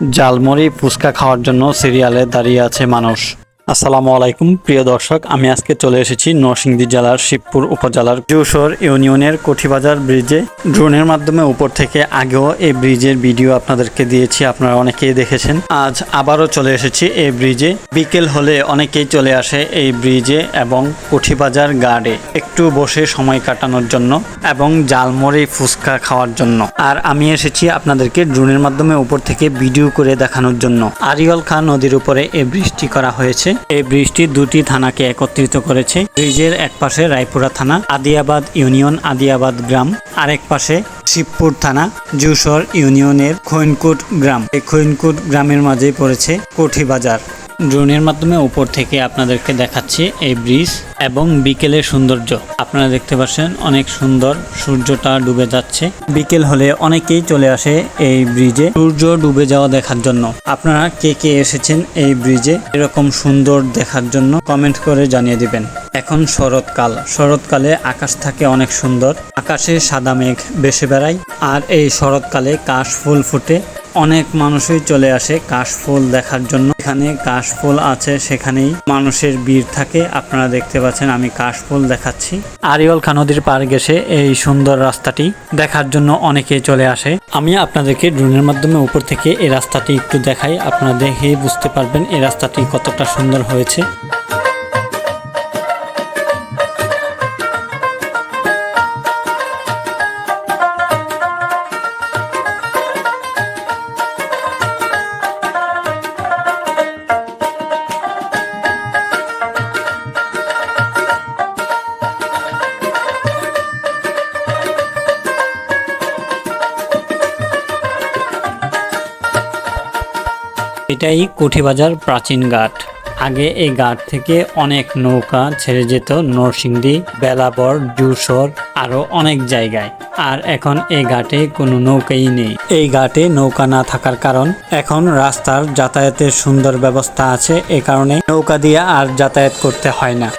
জালমুড়ি ফুচকা খাওয়ার জন্য সিরিয়ালে দাঁড়িয়ে আছে মানুষ। আসসালামু আলাইকুম, প্রিয় দর্শক, আমি আজকে চলে এসেছি নরসিংদী জেলার শিবপুর উপজেলার জুসর ইউনিয়নের কোঠিবাজার ব্রিজে। ড্রোনের মাধ্যমে উপর থেকে আগেও এই ব্রিজের ভিডিও আপনাদেরকে দিয়েছি, আপনারা অনেকেই দেখেছেন। আজ আবারও চলে এসেছি এই ব্রিজে। বিকেল হলে অনেকেই চলে আসে এই ব্রিজে এবং কোঠিবাজার গার্ডে। একটু বসে সময় কাটানোর জন্য এবং জালমুড়ি ফুচকা খাওয়ার জন্য। আর আমি এসেছি আপনাদেরকে ড্রোনের মাধ্যমে উপর থেকে ভিডিও করে দেখানোর জন্য। আরিয়ল খান নদীর উপরে এই ব্রিজটি করা হয়েছে। এই ব্রিজটি দুটি থানাকে একত্রিত করেছে। ব্রিজের এক পাশে রায়পুরা থানা, আদিয়াবাদ ইউনিয়ন, আদিয়াবাদ গ্রাম। আরেক পাশে শিবপুর থানা জুসর ইউনিয়নের খৈনকুট গ্রাম। এই খৈনকুট গ্রামের মাঝেই পড়েছে কোঠি বাজার। ড্রোনের মাধ্যমে উপর থেকে আপনাদেরকে দেখাচ্ছি এই ব্রিজ এবং বিকেলের সৌন্দর্য। আপনারা দেখতে পাচ্ছেন অনেক সুন্দর সূর্যটা ডুবে যাচ্ছে। বিকেল হলে অনেকেই চলে আসে এই ব্রিজে সূর্য ডুবে যাওয়া দেখার জন্য। আপনারা কে কে এসেছেন এই ব্রিজে এরকম সুন্দর দেখার জন্য কমেন্ট করে জানিয়ে দিবেন। এখন শরৎকাল। শরৎকালে আকাশ থাকে অনেক সুন্দর। আকাশে সাদা মেঘ বেশি বেড়ায়। আর এই শরৎকালে কাশ ফুল ফুটে। অনেক মানুষই চলে আসে কাশফুল দেখার জন্য। এখানে কাশফুল আছে, সেখানেই মানুষের ভিড় থাকে। আপনারা দেখতে পাচ্ছেন আমি কাশফুল দেখাচ্ছি। আরিয়ল খা নদীর পার গেছে এই সুন্দর রাস্তাটি। দেখার জন্য অনেকেই চলে আসে। আমি আপনাদেরকে ড্রোনের মাধ্যমে উপর থেকে এই রাস্তাটি একটু দেখাই। আপনারা দেখেই বুঝতে পারবেন এই রাস্তাটি কতটা সুন্দর হয়েছে। এটাই কুঠিবাজার প্রাচীন ঘাট। আগে এই ঘাট থেকে অনেক নৌকা ছেড়ে যেত নরসিংদী, বেলাবর জুসর আরও অনেক জায়গায়। আর এখন এই ঘাটে কোনো নৌকাই নেই। এই ঘাটে নৌকা না থাকার কারণ এখন রাস্তার যাতায়াতের সুন্দর ব্যবস্থা আছে। এ কারণে নৌকা দিয়ে আর যাতায়াত করতে হয় না।